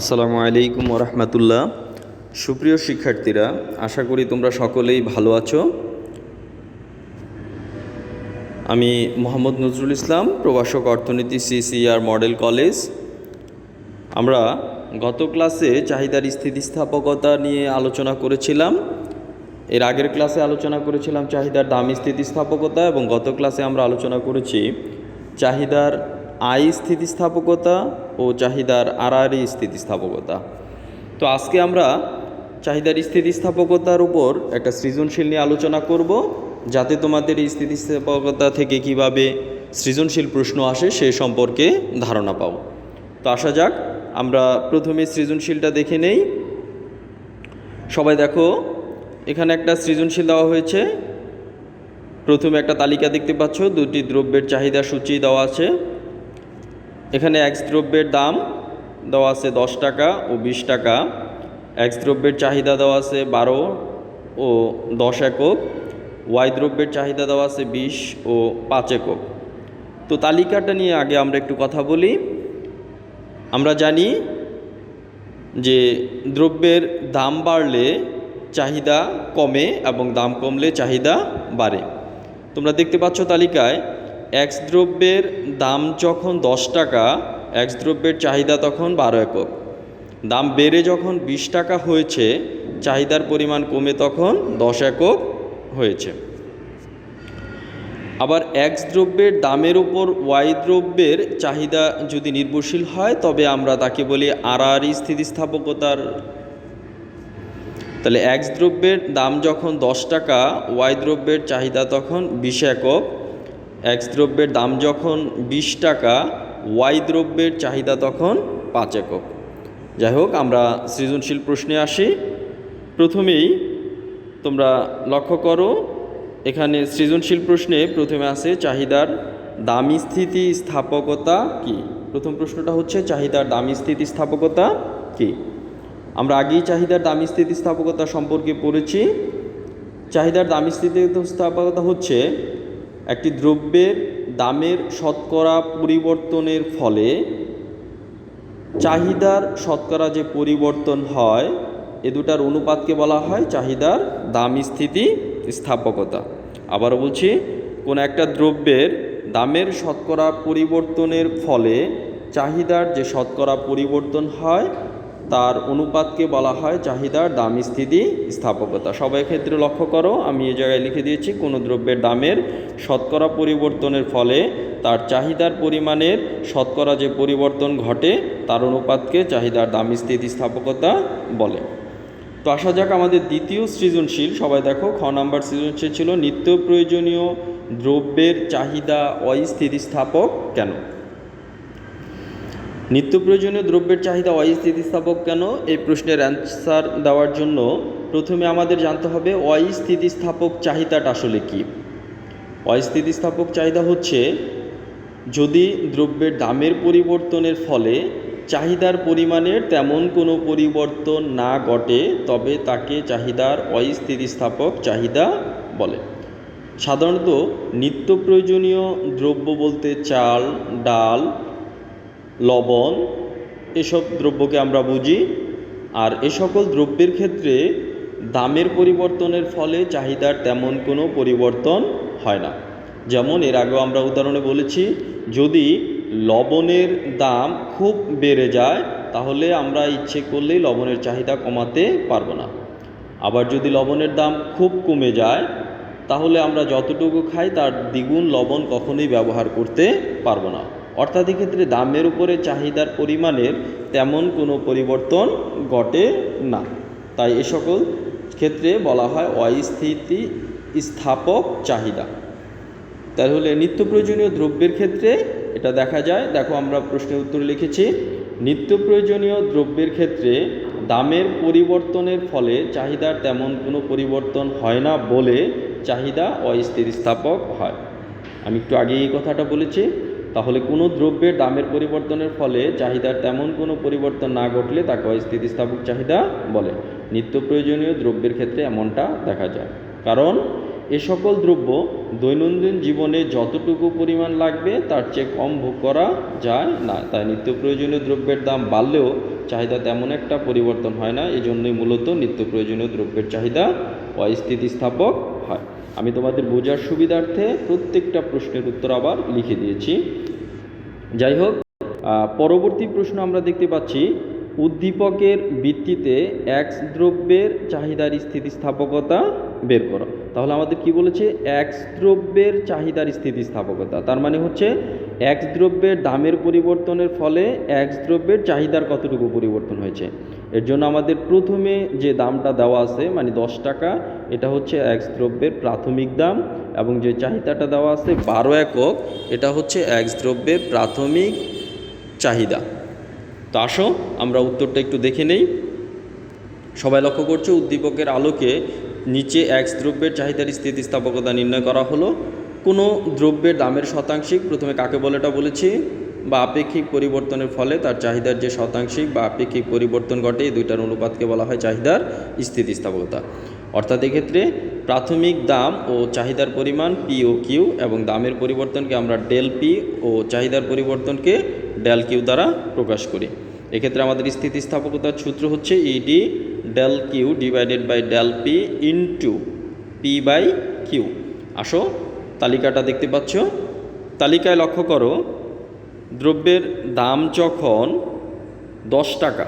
আসসালামু আলাইকুম রহমতুল্লাহ সুপ্রিয় শিক্ষার্থীরা, আশা করি তোমরা সকলেই ভালো আছো। আমি মোহাম্মদ নজরুল ইসলাম, প্রভাষক অর্থনীতি সিসিআর মডেল কলেজ। আমরা গত ক্লাসে চাহিদার স্থিতিস্থাপকতা নিয়ে আলোচনা করেছিলাম। এর আগের ক্লাসে আলোচনা করেছিলাম চাহিদার দাম স্থিতিস্থাপকতা এবং গত ক্লাসে আমরা আলোচনা করেছি চাহিদার আয় স্থিতিস্থাপকতা ও চাহিদার আড়াআড়ি স্থিতিস্থাপকতা। তো আজকে আমরা চাহিদার স্থিতিস্থাপকতার উপর একটা সৃজনশীল নিয়ে আলোচনা করব, যাতে তোমাদের এই স্থিতিস্থাপকতা থেকে কীভাবে সৃজনশীল প্রশ্ন আসে সে সম্পর্কে ধারণা পাও। তো আসা যাক, আমরা প্রথমে সৃজনশীলটা দেখে নেই। সবাই দেখো, এখানে একটা সৃজনশীল দেওয়া হয়েছে। প্রথমে একটা তালিকা দেখতে পাচ্ছ, দুটি দ্রব্যের চাহিদা সূচি দেওয়া আছে। এখানে এক্স দ্রব্যের দাম দেওয়া আছে দশ টাকা ও বিশ টাকা। এক্স দ্রব্যের চাহিদা দেওয়া আছে বারো ও দশ একক। ওয়াই দ্রব্যের চাহিদা দেওয়া আছে বিশ ও পাঁচ একক। তো তালিকাটা নিয়ে আগে আমরা একটু কথা বলি। আমরা জানি যে দ্রব্যের দাম বাড়লে চাহিদা কমে এবং দাম কমলে চাহিদা বাড়ে। তোমরা দেখতে পাচ্ছ তালিকায় এক্স দ্রব্যের দাম যখন দশ টাকা এক্স দ্রব্যের চাহিদা তখন বারো একক। দাম বেড়ে যখন বিশ টাকা হয়েছে, চাহিদার পরিমাণ কমে তখন দশ একক হয়েছে। আবার এক্স দ্রব্যের দামের উপর ওয়াই দ্রব্যের চাহিদা যদি নির্ভরশীল হয়, তবে আমরা তাকে বলি আড়াআড়ি স্থিতিস্থাপকতার। তাহলে এক্স দ্রব্যের দাম যখন দশ টাকা ওয়াই দ্রব্যের চাহিদা তখন বিশ একক এক্স দ্রব্যের দাম যখন বিশ টাকা, ওয়াই দ্রব্যের চাহিদা তখন পাঁচ একক। যাই হোক, আমরা সৃজনশীল প্রশ্নে আসি। প্রথমেই তোমরা লক্ষ্য করো, এখানে সৃজনশীল প্রশ্নে প্রথমে আছে চাহিদার দামি স্থিতি স্থাপকতা কি? প্রথম প্রশ্নটা হচ্ছে চাহিদার দামি স্থিতি স্থাপকতা কি? আমরা আগেই চাহিদার দামি স্থিতিস্থাপকতা সম্পর্কে পড়েছি। চাহিদার দামি স্থিতিস্থাপকতা হচ্ছে একটি দ্রব্যের দামের শতকরা পরিবর্তনের ফলে চাহিদার শতকরা যে পরিবর্তন হয়, এ দুটার অনুপাতকে বলা হয় চাহিদার দাম স্থিতি স্থাপকতা। আবারও বলছি, কোন একটা দ্রব্যের দামের শতকরা পরিবর্তনের ফলে চাহিদার যে শতকরা পরিবর্তন হয় তার অনুপাতকে বলা হয় চাহিদার দামি স্থিতি স্থাপকতা। সবাই ক্ষেত্রে লক্ষ্য করো, আমি এই জায়গায় লিখে দিয়েছি, কোনো দ্রব্যের দামের শতকরা পরিবর্তনের ফলে তার চাহিদার পরিমাণের শতকরা যে পরিবর্তন ঘটে, তার অনুপাতকে চাহিদার দাম স্থিতি স্থাপকতা বলে। তো আসা যাক আমাদের দ্বিতীয় সৃজনশীল, সবাই দেখো, খ নাম্বার সৃজনশীল ছিল, নিত্য প্রয়োজনীয় দ্রব্যের চাহিদা অস্থিতিস্থাপক কেন? নিত্য প্রয়োজনীয় দ্রব্যের চাহিদা অস্থিতিস্থাপক কেন? এই প্রশ্নের অ্যান্সার দেওয়ার জন্য প্রথমে আমাদের জানতে হবে অস্থিতিস্থাপক চাহিদাটা আসলে কী? অস্থিতিস্থাপক চাহিদা হচ্ছে যদি দ্রব্যের দামের পরিবর্তনের ফলে চাহিদার পরিমাণের তেমন কোনো পরিবর্তন না ঘটে, তবে তাকে চাহিদার অস্থিতিস্থাপক চাহিদা বলে। সাধারণত নিত্য প্রয়োজনীয় দ্রব্য বলতে চাল, ডাল লবণ, এসব দ্রব্যকে আমরা বুঝি। আর এ সকল দ্রব্যের ক্ষেত্রে দামের পরিবর্তনের ফলে চাহিদার তেমন কোনো পরিবর্তন হয় না। যেমন এর আগেও আমরা উদাহরণে বলেছি, যদি লবণের দাম খুব বেড়ে যায়, তাহলে আমরা ইচ্ছে করলেই লবণের চাহিদা কমাতে পারব না। আবার যদি লবণের দাম খুব কমে যায়, তাহলে আমরা যতটুকু খাই তার দ্বিগুণ লবণ কখনোই ব্যবহার করতে পারব না। অর্থাৎ এক্ষেত্রে দামের উপরে চাহিদার পরিমাণের তেমন কোনো পরিবর্তন ঘটে না। তাই এ সকল ক্ষেত্রে বলা হয় অস্থিতি স্থাপক চাহিদা। তাহলে নিত্য প্রয়োজনীয় দ্রব্যের ক্ষেত্রে এটা দেখা যায়। দেখো আমরা প্রশ্নের উত্তরে লিখেছি নিত্য প্রয়োজনীয় দ্রব্যের ক্ষেত্রে দামের পরিবর্তনের ফলে চাহিদার তেমন কোনো পরিবর্তন হয় না বলে চাহিদা অস্থিতিস্থাপক হয়। আমি একটু আগে এই কথাটা বলেছি। তাহলে কোনো দ্রব্যের দামের পরিবর্তনের ফলে চাহিদার তেমন কোনো পরিবর্তন না ঘটলে তাকে অস্থিতিস্থাপক চাহিদা বলে। নিত্য প্রয়োজনীয় দ্রব্যের ক্ষেত্রে এমনটা দেখা যায়। কারণ এ সকল দ্রব্য দৈনন্দিন জীবনে যতটুকু পরিমাণ লাগবে তার চেয়ে কম ভোগ করা যায় না। তাই নিত্য প্রয়োজনীয় দ্রব্যের দাম বাড়লেও চাহিদা তেমন একটা পরিবর্তন হয় না। এই জন্যই মূলত নিত্য প্রয়োজনীয় দ্রব্যের চাহিদা অস্থিতিস্থাপক হয়। আমি তোমাদের বোঝার সুবিধার্থে প্রত্যেকটা প্রশ্নের উত্তর আবার লিখে দিয়েছি। যাই হোক পরবর্তী প্রশ্ন আমরা দেখতে পাচ্ছি, উদ্দীপকের ভিত্তিতে এক্স দ্রব্যের চাহিদার স্থিতিস্থাপকতা বের করো। তাহলে আমাদের কি বলেছে? এক্স দ্রব্যের চাহিদার স্থিতিস্থাপকতা। তার মানে হচ্ছে এক্স দ্রব্যের দামের পরিবর্তনের ফলে এক্স দ্রব্যের চাহিদার কতটুকু পরিবর্তন হয়েছে। এর জন্য আমাদের প্রথমে যে দামটা দেওয়া আছে মানে দশ টাকা, এটা হচ্ছে এক্স দ্রব্যের প্রাথমিক দাম এবং যে চাহিদাটা দেওয়া আছে বারো একক, এটা হচ্ছে এক্স দ্রব্যের প্রাথমিক চাহিদা। তো আসো, আমরা উত্তরটা একটু দেখে নেই। সবাই লক্ষ্য করছ, উদ্দীপকের আলোকে নিচে এক্স দ্রব্যের চাহিদার স্থিতিস্থাপকতা নির্ণয় করা হলো। কোনো দ্রব্যের দামের শতাংশিক, প্রথমে কাকে বলে এটা বলেছি, বা আপেক্ষিক পরিবর্তনের ফলে তার চাহিদার যে শতাংশিক বা আপেক্ষিক পরিবর্তন ঘটে, এই দুইটার অনুপাতকে বলা হয় চাহিদার স্থিতিস্থাপকতা। অর্থাৎ এক্ষেত্রে প্রাথমিক দাম ও চাহিদার পরিমাণ পি ও কিউ এবং দামের পরিবর্তনকে আমরা ডেল পি ও চাহিদার পরিবর্তনকে ডেল কিউ দ্বারা প্রকাশ করি। এক্ষেত্রে আমাদের স্থিতিস্থাপকতার সূত্র হচ্ছে ED del Q divided by del P into P by Q আসো, তালিকাটা দেখতে পাচ্ছ? তালিকায় লক্ষ্য করো, দ্রব্যের দাম যখন দশ টাকা,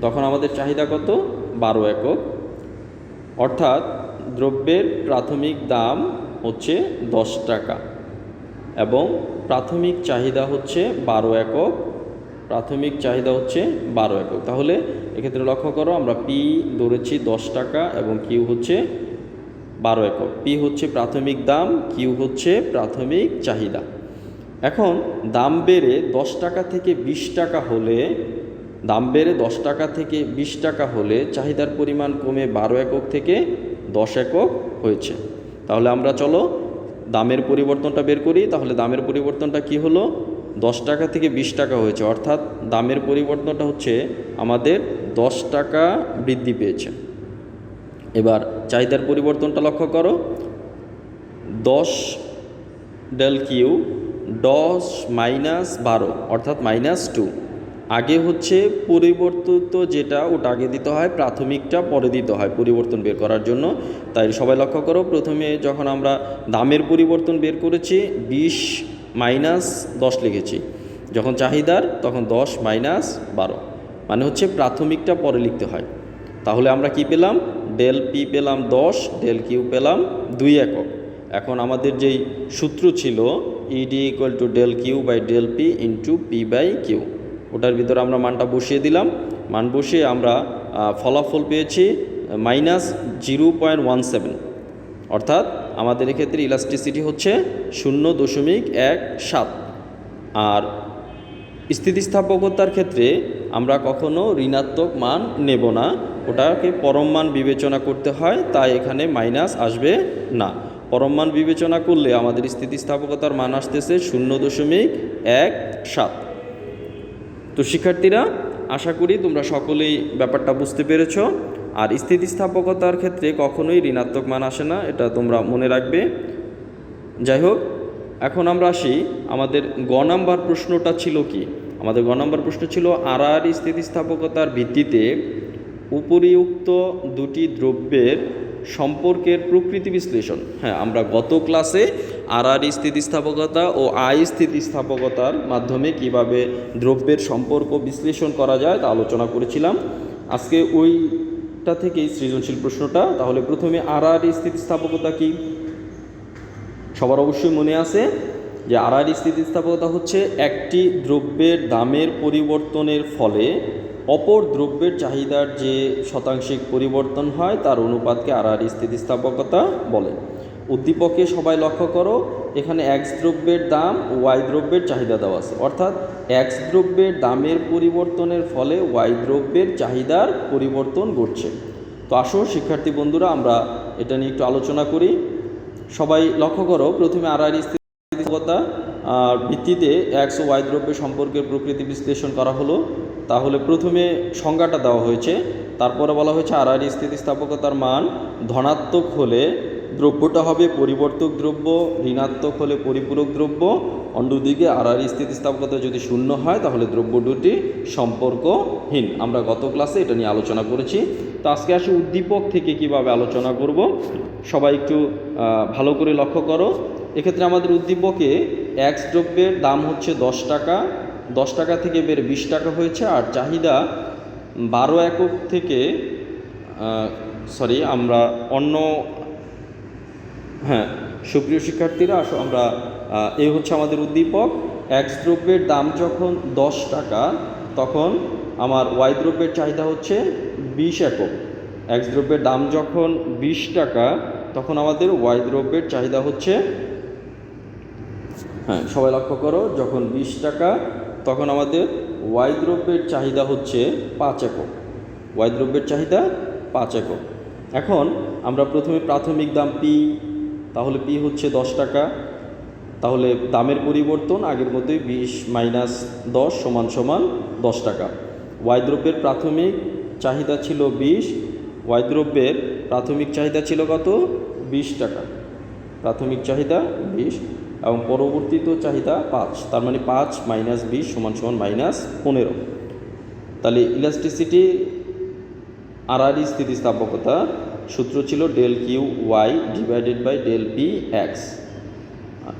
তখন আমাদের চাহিদা কত? বারো একক। অর্থাৎ দ্রব্যের প্রাথমিক দাম হচ্ছে দশ টাকা এবং প্রাথমিক চাহিদা হচ্ছে বারো একক। প্রাথমিক চাহিদা হচ্ছে বারো একক। তাহলে এক্ষেত্রে লক্ষ্য করো, আমরা পি ধরেছি দশ টাকা এবং কিউ হচ্ছে বারো একক। পি হচ্ছে প্রাথমিক দাম কিউ হচ্ছে প্রাথমিক চাহিদা। এখন দাম বেড়ে দশ টাকা থেকে বিশ টাকা হলে, দাম বেড়ে দশ টাকা থেকে বিশ টাকা হলে চাহিদার পরিমাণ কমে বারো একক থেকে দশ একক হয়েছে। তাহলে আমরা চলো দামের পরিবর্তনটা বের করি। তাহলে দামের পরিবর্তনটা কি হলো? দশ টাকা থেকে বিশ টাকা হয়েছে। অর্থাৎ দামের পরিবর্তনটা হচ্ছে আমাদের দশ টাকা বৃদ্ধি পেয়েছে। এবার চাহিদার পরিবর্তনটা লক্ষ্য করো। দশ ডেল কিউ দশ মাইনাস বারো, অর্থাৎ মাইনাস টু আগে হচ্ছে পরিবর্তিত যেটা, ওটা আগে দিতে হয়, প্রাথমিকটা পরে দিতে হয় পরিবর্তন বের করার জন্য। তাই সবাই লক্ষ্য করো, প্রথমে যখন আমরা দামের পরিবর্তন বের করেছি, বিশ মাইনাস দশ লিখেছি। যখন চাহিদার, তখন দশ মাইনাস বারো। মানে হচ্ছে প্রাথমিকটা পরে লিখতে হয়। তাহলে আমরা কি পেলাম? ডেল পি পেলাম দশ, ডেল কিউ পেলাম দুই একক। এখন আমাদের যেই সূত্র ছিল ED equal to del Q by del P into P by Q. ওটার ভিতরে আমরা মানটা বসিয়ে দিলাম। মান বসিয়ে আমরা ফলাফল পেয়েছি, minus zero point one seven. অর্থাৎ আমাদের এক্ষেত্রে ইলাস্টিসিটি হচ্ছে শূন্য দশমিক এক সাত। আর স্থিতিস্থাপকতার ক্ষেত্রে আমরা কখনো ঋণাত্মক মান নেব না, ওটাকে পরম মান বিবেচনা করতে হয়, তাই এখানে মাইনাস আসবে না। পরম মান বিবেচনা করলে আমাদের স্থিতিস্থাপকতার মান আসতেছে শূন্য দশমিক এক সাত। তো শিক্ষার্থীরা, আশা করি তোমরা সকলেই ব্যাপারটা বুঝতে পেরেছ। আর স্থিতিস্থাপকতার ক্ষেত্রে কখনোই ঋণাত্মক মান আসে না, এটা তোমরা মনে রাখবে। যাই হোক, এখন আমরা আসি আমাদের গ নাম্বার প্রশ্নটা ছিল কি? আমাদের গ নাম্বার প্রশ্ন ছিল আর আর স্থিতিস্থাপকতার ভিত্তিতে উপরিউক্ত দুটি দ্রব্যের সম্পর্কের প্রকৃতি বিশ্লেষণ। হ্যাঁ আমরা গত ক্লাসে আর আর স্থিতিস্থাপকতা ও আই স্থিতিস্থাপকতার মাধ্যমে কীভাবে দ্রব্যের সম্পর্ক বিশ্লেষণ করা যায় তা আলোচনা করেছিলাম। আজকে ওইটা থেকেই সৃজনশীল প্রশ্নটা। তাহলে প্রথমে আর আর স্থিতিস্থাপকতা কি? সবার অবশ্যই মনে আছে যে আড়াআড়ি স্থিতিস্থাপকতা হচ্ছে একটি দ্রব্যের দামের পরিবর্তনের ফলে অপর দ্রব্যের চাহিদার যে শতাংশিক পরিবর্তন হয়, তার অনুপাতকে আড়াআড়ি স্থিতিস্থাপকতা বলে। উদ্দীপকে সবাই লক্ষ্য করো এখানে এক্স দ্রব্যের দাম ওয়াই দ্রব্যের চাহিদা দেওয়া আছে। অর্থাৎ এক্স দ্রব্যের দামের পরিবর্তনের ফলে ওয়াই দ্রব্যের চাহিদার পরিবর্তন ঘটছে। তো আসো, শিক্ষার্থী বন্ধুরা, আমরা এটা নিয়ে একটু আলোচনা করি। সবাই লক্ষ্য করো, প্রথমে স্থিতিস্থাপকতা আর ভিত্তিতে এক্স ও ওয়াই দ্রব্যের সম্পর্কের প্রকৃতি বিশ্লেষণ করা হলো। তাহলে প্রথমে সংজ্ঞাটা দেওয়া হয়েছে। তারপরে বলা হয়েছে আর স্থিতিস্থাপকতার মান ধনাত্মক হলে দ্রব্যটা হবে পরিবর্তক দ্রব্য, ঋণাত্মক হলে পরিপূরক দ্রব্য, অন্যদিকে আর আর স্থিতিস্থাপকতা যদি শূন্য হয়, তাহলে দ্রব্য দুটি সম্পর্কহীন। আমরা গত ক্লাসে এটা নিয়ে আলোচনা করেছি। তো আজকে আসি উদ্দীপক থেকে কীভাবে আলোচনা করব। সবাই একটু ভালো করে লক্ষ্য করো। এক্ষেত্রে আমাদের উদ্দীপকে এক্স দ্রব্যের দাম হচ্ছে দশ টাকা। দশ টাকা থেকে বের বিশ টাকা হয়েছে। আর চাহিদা বারো একক থেকে সরি আমরা অন্য হ্যাঁ সুপ্রিয় শিক্ষার্থীরা, আসো আমরা এই হচ্ছে আমাদের উদ্দীপক। এক্স দ্রব্যের দাম যখন দশ টাকা, তখন আমার ওয়াই দ্রব্যের চাহিদা হচ্ছে বিশ একক। এক্স দ্রব্যের দাম যখন বিশ টাকা, তখন আমাদের ওয়াই দ্রব্যের চাহিদা হচ্ছে হ্যাঁ সবাই লক্ষ্য করো, যখন বিশ টাকা, তখন আমাদের ওয়াই দ্রব্যের চাহিদা হচ্ছে পাঁচ একক। ওয়াই দ্রব্যের চাহিদা পাঁচ একক। এখন আমরা প্রথমে প্রাথমিক দাম পি তাহলে পি হচ্ছে দশ টাকা। তাহলে দামের পরিবর্তন, আগের মতোই বিশ মাইনাস দশ সমান সমান দশ টাকা। ওয়াইদ্রব্যের প্রাথমিক চাহিদা ছিল বিশ, ওয়াই দ্রব্যের প্রাথমিক চাহিদা ছিল কত? বিশ টাকা। প্রাথমিক চাহিদা বিশ এবং পরবর্তীত চাহিদা পাঁচ, তার মানে পাঁচ মাইনাস বিশ সমান সমান মাইনাস পনেরো। তাহলে ইলাস্টিসিটি আর আর স্থিতিস্থাপকতা সূত্র ছিল del Q Y divided by del P X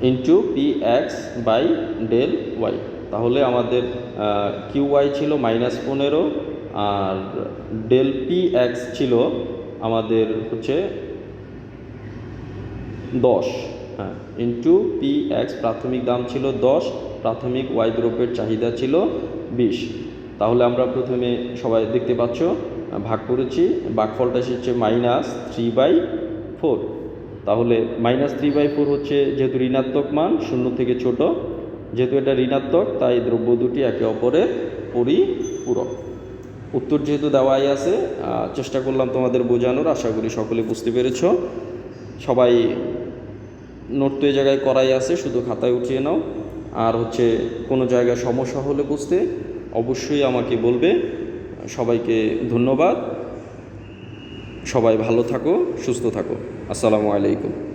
into P X by del Y তাহলে আমাদের কিউ ওয়াই ছিল মাইনাস পনেরো আর ডেল পি এক্স ছিল আমাদের হচ্ছে দশ। হ্যাঁ ইন্টু পি এক্স প্রাথমিক দাম ছিল দশ, প্রাথমিক ওয়াই দ্রব্যের চাহিদা ছিল বিশ। তাহলে আমরা প্রথমে সবাই দেখতে পাচ্ছ ভাগ করেছি বাঘফলটা এসেছে মাইনাস থ্রি বাই ফোর তাহলে মাইনাস থ্রি বাই ফোর হচ্ছে যেহেতু ঋণাত্মক মান, শূন্য থেকে ছোট। যেহেতু এটা ঋণাত্মক, তাই দ্রব্য দুটি একে অপরের পরিপূরক। উত্তর যেহেতু দেওয়াই আছে চেষ্টা করলাম তোমাদের বোঝানোর, আশা করি সকলে বুঝতে পেরেছ। সবাই নোট তো এই জায়গায় করাই আছে, শুধু খাতায় উঠিয়ে নাও। আর হচ্ছে কোনো জায়গায় সমস্যা হলে বুঝতে অবশ্যই আমাকে বলবে। সবাইকে ধন্যবাদ। সবাই ভালো থাকো সুস্থ থাকো। আসসালামু আলাইকুম।